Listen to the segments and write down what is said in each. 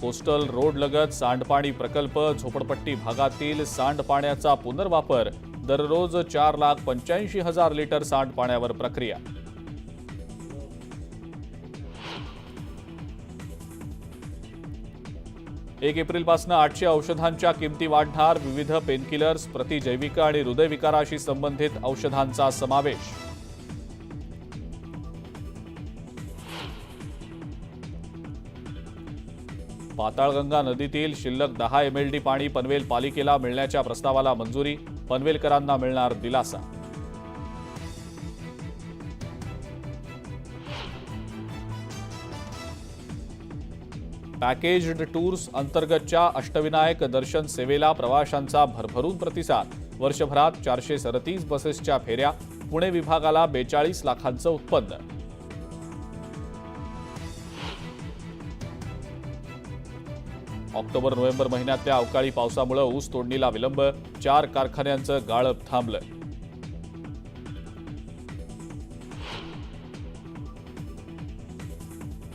Coastal रोडलगत सांडपाणी प्रकल्प झोपडपट्टी भागातील सांडपाण्याचा पुनर्वापर दररोज चार लाख पंच्याऐंशी हजार लिटर सांडपाण्यावर प्रक्रिया. एक एप्रिलपासून आठशे औषधांच्या किमती वाढणार विविध पेनकिलर्स प्रतिजैविक आणि हृदयविकाराशी संबंधित औषधांचा समावेश. पाताळगंगा नदीतील शिल्लक दहा एमएलडी पाणी पनवेल पालिकेला मिळण्याच्या प्रस्तावाला मंजुरी. पनवेलकरांना मिळणार दिलासा. पॅकेज्ड टूर्स अंतर्गतच्या अष्टविनायक दर्शन सेवेला प्रवाशांचा भरभरून प्रतिसाद. वर्षभरात चारशे सदतीस बसेसच्या फेऱ्या. पुणे विभागाला बेचाळीस लाखांचं उत्पन्न. ऑक्टोबर नोव्हेंबर महिन्यातल्या अवकाळी पावसामुळे ऊस तोडणीला विलंब चार कारखान्यांचं गाळप थांबलं.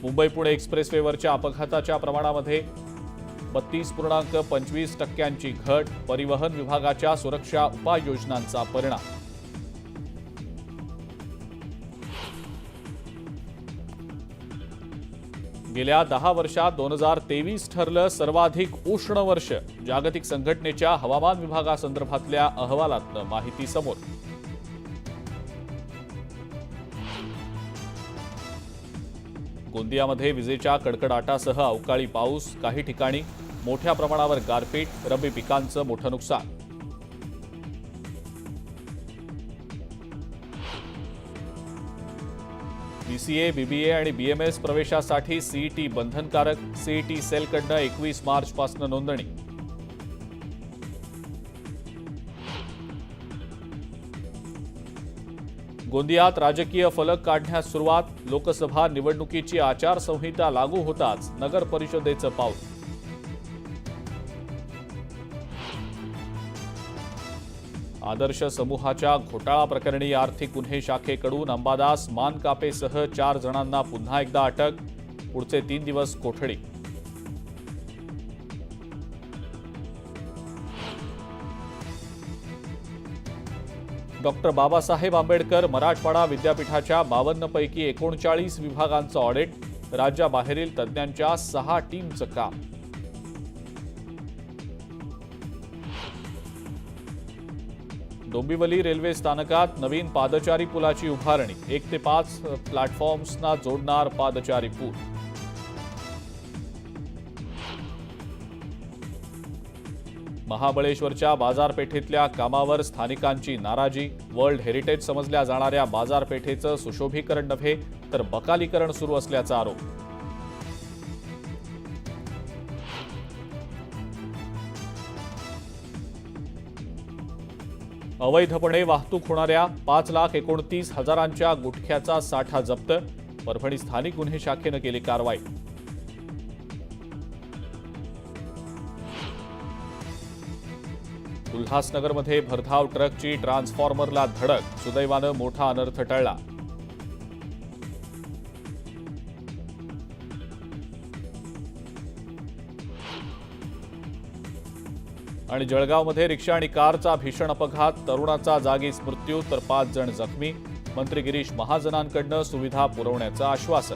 मुंबई पुणे एक्सप्रेसवेवरच्या अपघाताच्या प्रमाणामध्ये बत्तीस पूर्णांक पंचवीस टक्क्यांची घट परिवहन विभागाच्या सुरक्षा उपाययोजनांचा परिणाम. गेल्या दहा वर्षात दोन हजार तेवीस ठरलं सर्वाधिक उष्ण वर्ष. जागतिक संघटनेच्या हवामान विभागासंदर्भातल्या अहवालातनं माहिती समोर. गोंदियामध्ये विजेच्या कडकडाटासह अवकाळी पाऊस काही ठिकाणी. मोठ्या प्रमाणावर गारपीट रब्बी पिकांचं मोठं नुकसान. बीसीए बीबीए आणि बीएमएस प्रवेशासाठी सीईटी बंधनकारक सीईटी सेलकडनं एकवीस मार्चपासून नोंदणी. गोंदियात राजकीय फलक काढण्यास सुरुवात लोकसभा निवडणुकीची आचारसंहिता लागू होताच नगर परिषदेचं पाऊल. आदर्श समूहाच्या घोटाळा प्रकरणी आर्थिक गुन्हे शाखेकडून अंबादास मानकापेसह चार जणांना पुन्हा एकदा अटक. पुढचे तीन दिवस कोठडी. डॉक्टर बाबासाहेब आंबेडकर मराठवाडा विद्यापीठाच्या बावन्नपैकी एकोणचाळीस विभागांचं ऑडिट. राज्याबाहेरील तज्ज्ञांच्या सहा टीमचं काम. डोंबिवली रेल्वे स्थानकात नवीन पादचारी पुलाची उभारणी. एक ते पाच प्लॅटफॉर्म्सना जोडणार पादचारी पूल. महाबळेश्वरच्या बाजारपेठेतल्या कामावर स्थानिकांची नाराजी. वर्ल्ड हेरिटेज समजल्या जाणाऱ्या बाजारपेठेचं सुशोभीकरण नव्हे तर बकालीकरण सुरू असल्याचा आरोप. अवैधपणे वाहतूक होणाऱ्या पाच लाख एकोणतीस हजारांच्या गुटख्याचा साठा जप्त परभणी स्थानिक गुन्हे शाखेनं केली कारवाई. उल्हासनगरमध्ये भरधाव ट्रकची ट्रान्सफॉर्मरला धडक सुदैवानं मोठा अनर्थ टळला. आणि जळगावमध्ये रिक्षा आणि कारचा भीषण अपघात तरुणाचा जागीच मृत्यू तर पाच जण जखमी. मंत्री गिरीश महाजनांकडनं सुविधा पुरवण्याचं आश्वासन.